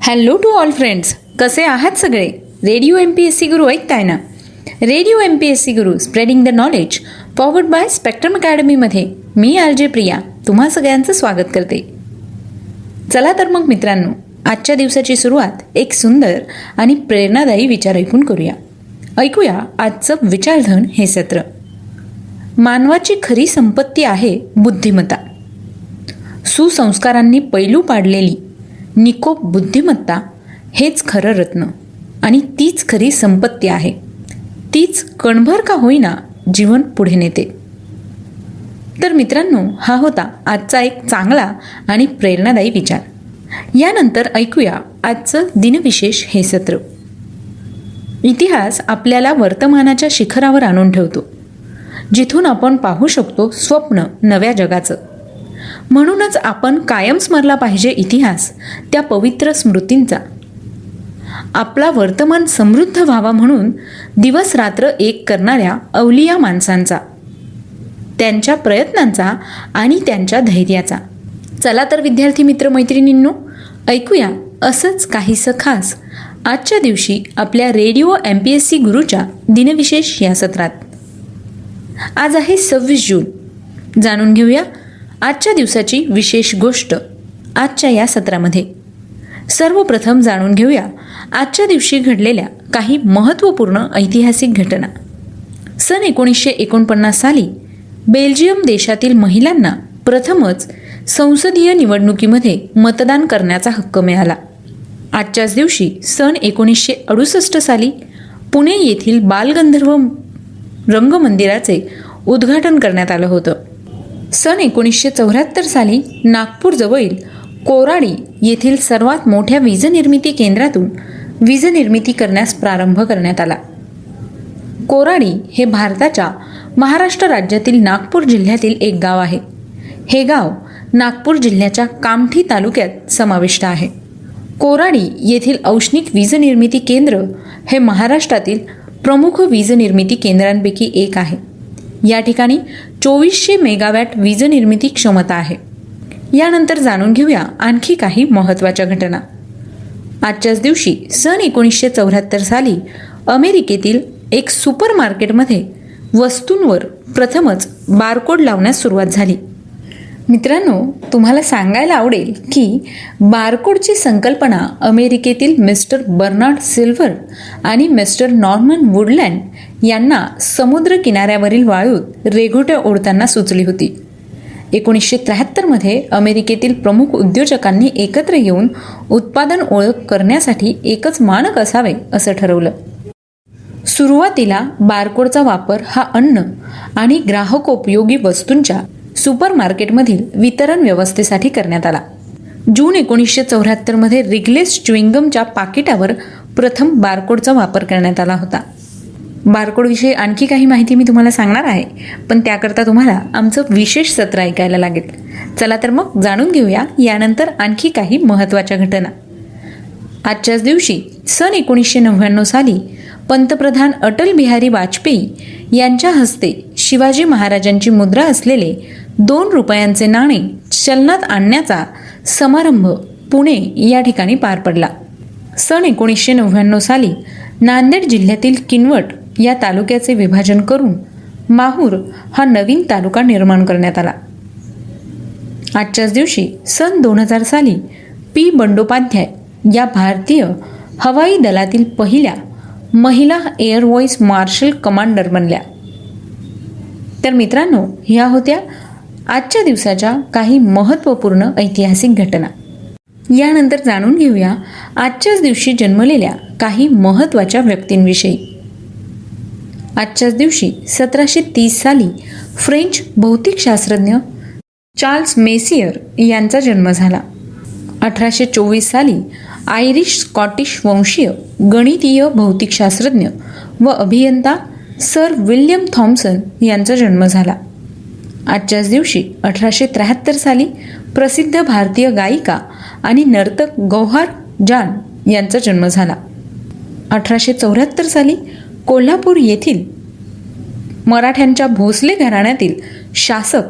Hello to all friends कसे आहात सगळे? Radio M P S C Guru ऐकताय ना? Radio M P S C Guru spreading the knowledge forward by Spectrum अकॅडमीमध्ये मी R J Priya तुम्हा सगळ्यांचं स्वागत करते. चला तर मग मित्रांनो आजच्या दिवसाची सुरुवात एक सुंदर आणि प्रेरणादायी विचार ऐकून करूया. ऐकूया आजचं विचारधन हे सत्र. मानवाची खरी संपत्ती आहे बुद्धिमत्ता. सुसंस्कारांनी पैलू पाडलेली निकोप बुद्धिमत्ता हेच खरं रत्न आणि तीच खरी संपत्ती आहे. तीच कणभर का होईना जीवन पुढे नेते. तर मित्रांनो हा होता आजचा एक चांगला आणि प्रेरणादायी विचार. यानंतर ऐकूया आजचं दिनविशेष हे सत्र. इतिहास आपल्याला वर्तमानाच्या शिखरावर आणून ठेवतो जिथून आपण पाहू शकतो स्वप्न नव्या जगाचं. म्हणूनच आपण कायम स्मरला पाहिजे इतिहास त्या पवित्र स्मृतींचा. आपला वर्तमान समृद्ध व्हावा म्हणून दिवस रात्र एक करणाऱ्या अवलिया माणसांचा त्यांच्या प्रयत्नांचा आणि त्यांच्या धैर्याचा. चला तर विद्यार्थी मित्र मैत्रिणींनो ऐकूया असंच काहीसं खास आजच्या दिवशी आपल्या radio M P S C गुरूच्या दिनविशेष या सत्रात. आज आहे सव्वीस जून. जाणून घेऊया आजच्या दिवसाची विशेष गोष्ट आजच्या या सत्रामध्ये. सर्वप्रथम जाणून घेऊया आजच्या दिवशी घडलेल्या काही महत्त्वपूर्ण ऐतिहासिक घटना. सन एकोणीसशे एकोणपन्नास साली बेल्जियम देशातील महिलांना प्रथमच संसदीय निवडणुकीमध्ये मतदान करण्याचा हक्क मिळाला. आजच्याच दिवशी सन एकोणीसशे अडुसष्ट साली पुणे येथील बालगंधर्व रंगमंदिराचे उद्घाटन करण्यात आलं होतं. सन एकोणीसशे चौऱ्याहत्तर साली नागपूरजवळील कोराडी येथील सर्वात मोठ्या वीज निर्मिती केंद्रातून वीज निर्मिती करण्यास प्रारंभ करण्यात आला. कोराडी हे भारताच्या महाराष्ट्र राज्यातील नागपूर जिल्ह्यातील एक गाव आहे. हे गाव नागपूर जिल्ह्याच्या कामठी तालुक्यात समाविष्ट आहे. कोराडी येथील औष्णिक वीज निर्मिती केंद्र हे महाराष्ट्रातील प्रमुख वीज निर्मिती केंद्रांपैकी एक आहे. या ठिकाणी चोवीसशे मेगावॅट वीज निर्मिती क्षमता आहे. यानंतर जाणून घेऊया आणखी काही महत्त्वाच्या घटना. आजच्याच दिवशी सन एकोणीसशे चौऱ्याहत्तर साली अमेरिकेतील एक सुपर मार्केटमध्ये वस्तूंवर प्रथमच बारकोड लावण्यास सुरुवात झाली. मित्रांनो तुम्हाला सांगायला आवडेल की बारकोडची संकल्पना अमेरिकेतील मिस्टर बर्नार्ड सिल्व्हर आणि मिस्टर नॉर्मन वुडलँड यांना समुद्र किनाऱ्यावरील वाळूत रेघोट्या ओढताना सुचली होती. एकोणीसशे त्र्याहत्तरमध्ये अमेरिकेतील प्रमुख उद्योजकांनी एकत्र येऊन उत्पादन ओळख करण्यासाठी एकच मानक असावे असं ठरवलं. सुरुवातीला बारकोडचा वापर हा अन्न आणि ग्राहकोपयोगी वस्तूंच्या सुपर मार्केटमधील वितरण व्यवस्थेसाठी करण्यात आला. जून एकोणीसशे चौऱ्याहत्तरमध्ये रिगलेस च्युइंगमच्या पाकिटावर प्रथम बारकोडचा वापर करण्यात आला होता. बारकोडविषयी आणखी काही माहिती मी तुम्हाला सांगणार आहे पण त्याकरता तुम्हाला आमचं विशेष सत्र ऐकायला लागेल. चला तर मग जाणून घेऊया यानंतर आणखी काही महत्त्वाच्या घटना. आजच्याच दिवशी सन एकोणीसशे नव्याण्णव साली पंतप्रधान अटल बिहारी वाजपेयी यांच्या हस्ते शिवाजी महाराजांची मुद्रा असलेले दोन रुपयांचे नाणे चलनात आणण्याचा समारंभ पुणे या ठिकाणी पार पडला. सन एकोणीसशे नव्याण्णव साली नांदेड जिल्ह्यातील किनवट या तालुक्याचे विभाजन करून माहूर हा नवीन तालुका निर्माण करण्यात आला. आजच्याच दिवशी सन दोन हजार साली पी बंडोपाध्याय या भारतीय हवाई दलातील पहिल्या महिला एअर व्हॉइस मार्शल कमांडर बनल्या. तर मित्रांनो ह्या होत्या आजच्या दिवसाच्या काही महत्त्वपूर्ण ऐतिहासिक घटना. यानंतर जाणून घेऊया आजच्याच दिवशी जन्मलेल्या काही महत्त्वाच्या व्यक्तींविषयी. आजच्याच दिवशी सतराशे तीस साली फ्रेंच भौतिकशास्त्रज्ञ चार्ल्स मेसियर यांचा जन्म झाला. अठराशे चोवीस साली आयरिश स्कॉटिश वंशीय गणितीय भौतिकशास्त्रज्ञ व अभियंता सर विल्यम थॉम्सन यांचा जन्म झाला. आजच्याच दिवशी अठराशे त्र्याहत्तर साली प्रसिद्ध भारतीय गायिका आणि नर्तक गौहार जान यांचा जन्म झाला. अठराशे चौऱ्याहत्तर साली कोल्हापूर येथील मराठ्यांच्या भोसले घराण्यातील शासक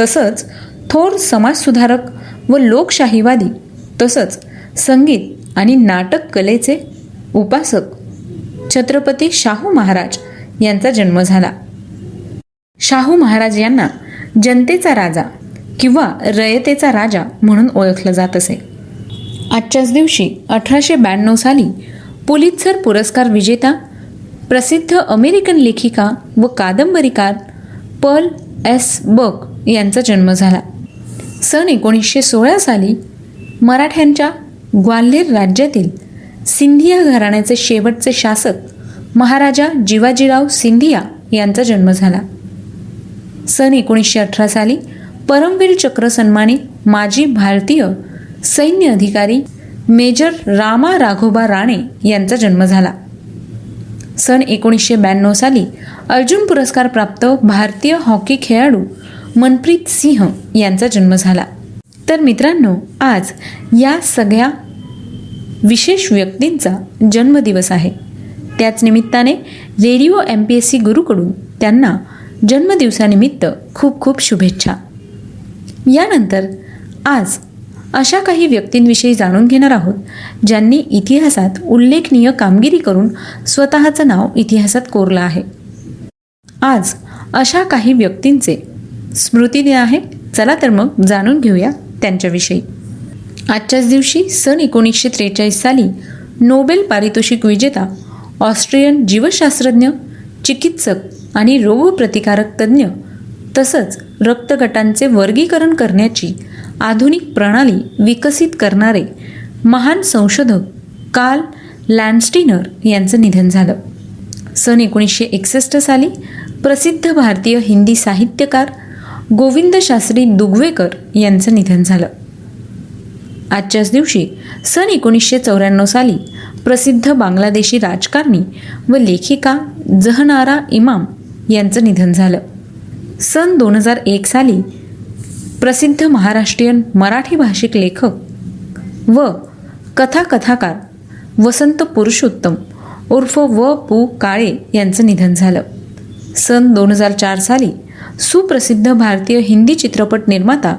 तसंच थोर समाजसुधारक व लोकशाहीवादी तसंच संगीत आणि नाटक कलेचे उपासक छत्रपती शाहू महाराज यांचा जन्म झाला. शाहू महाराज यांना जनतेचा राजा किंवा रयतेचा राजा म्हणून ओळखलं जात असे. आजच्याच दिवशी अठराशे ब्याण्णव साली पुलित्झर पुरस्कार विजेता प्रसिद्ध अमेरिकन लेखिका व कादंबरीकार पर्ल एस बक यांचा जन्म झाला. सन एकोणीसशे सोळा साली मराठ्यांच्या ग्वाल्हेर राज्यातील सिंधिया घराण्याचे शेवटचे शासक महाराजा जिवाजीराव सिंधिया यांचा जन्म झाला. सन एकोणीसशे अठरा साली परमवीर चक्र सन्मानित माजी भारतीय सैन्य अधिकारी मेजर रामा राघोबा राणे यांचा जन्म झाला. सन एकोणीसशे ब्याण्णव साली अर्जुन पुरस्कार प्राप्त भारतीय हॉकी खेळाडू मनप्रीत सिंह यांचा जन्म झाला. तर मित्रांनो आज या सगळ्या विशेष व्यक्तींचा जन्मदिवस आहे. त्याच निमित्ताने radio M P S C गुरुकडून त्यांना जन्मदिवसानिमित्त खूप खूप शुभेच्छा. यानंतर आज अशा काही व्यक्तींविषयी जाणून घेणार आहोत ज्यांनी इतिहासात उल्लेखनीय कामगिरी करून स्वतःचं नाव इतिहासात कोरलं आहे. आज अशा काही व्यक्तींचे स्मृतिदिन आहे चला तर मग जाणून घेऊया त्यांच्याविषयी. आजच्याच दिवशी सन एकोणीसशे त्रेचाळीस साली नोबेल पारितोषिक विजेता ऑस्ट्रियन जीवशास्त्रज्ञ चिकित्सक आणि रोगप्रतिकारक तज्ज्ञ तसंच रक्तगटांचे वर्गीकरण करण्याची आधुनिक प्रणाली विकसित करणारे महान संशोधक काल लँडस्टीनर यांचं निधन झालं. सन एकोणीसशे एकसष्ट साली प्रसिद्ध भारतीय हिंदी साहित्यकार गोविंद शास्त्री दुगवेकर यांचं निधन झालं. आजच्याच दिवशी सन एकोणीसशे चौऱ्याण्णव साली प्रसिद्ध बांगलादेशी राजकारणी व लेखिका जहनारा इमाम यांचं निधन झालं. सन दोन हजार एक साली प्रसिद्ध महाराष्ट्रीयन मराठी भाषिक लेखक व कथाकथाकार वसंत पुरुषोत्तम उर्फ व पु काळे यांचं निधन झालं. सन दोन हजार चार साली सुप्रसिद्ध भारतीय हिंदी चित्रपट निर्माता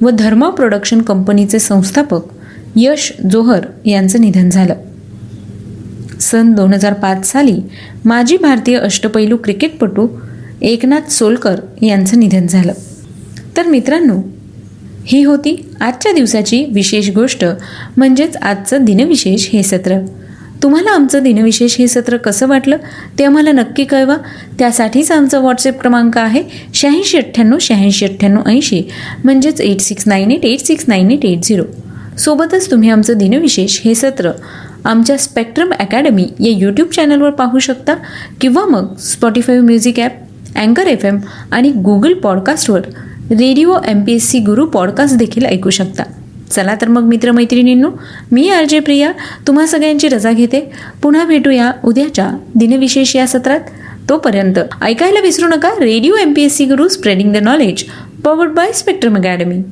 व धर्मा प्रोडक्शन कंपनीचे संस्थापक यश जोहर यांचं निधन झालं. सन दोन हजार पाच साली माजी भारतीय अष्टपैलू क्रिकेटपटू एकनाथ सोलकर यांचं निधन झालं. तर मित्रांनो ही होती आजच्या दिवसाची विशेष गोष्ट म्हणजेच आजचं दिनविशेष हे सत्र. तुम्हाला आमचं दिनविशेष हे सत्र कसं वाटलं ते आम्हाला नक्की कळवा. त्यासाठीच आमचा व्हॉट्सअप क्रमांक आहे शहाऐंशी अठ्ठ्याण्णव शहाऐंशी अठ्ठ्याण्णव ऐंशी म्हणजेच eight six nine eight eight six nine eight eight zero सोबतच तुम्ही आमचं दिनविशेष हे सत्र आमच्या स्पेक्ट्रम अकॅडमी या यूट्यूब चॅनलवर पाहू शकता. किंवा मग स्पॉटीफाय म्युझिक ॲप अँकर एफ एम आणि Google पॉडकास्टवर radio M P S C Guru podcast देखील ऐकू शकता. चला तर मग मित्रमैत्रिणींनो मी आर जे प्रिया तुम्हा सगळ्यांची रजा घेते. पुन्हा भेटूया उद्याच्या दिनविशेष या सत्रात. तोपर्यंत ऐकायला विसरू नका radio M P S C Guru spreading the knowledge powered by Spectrum Academy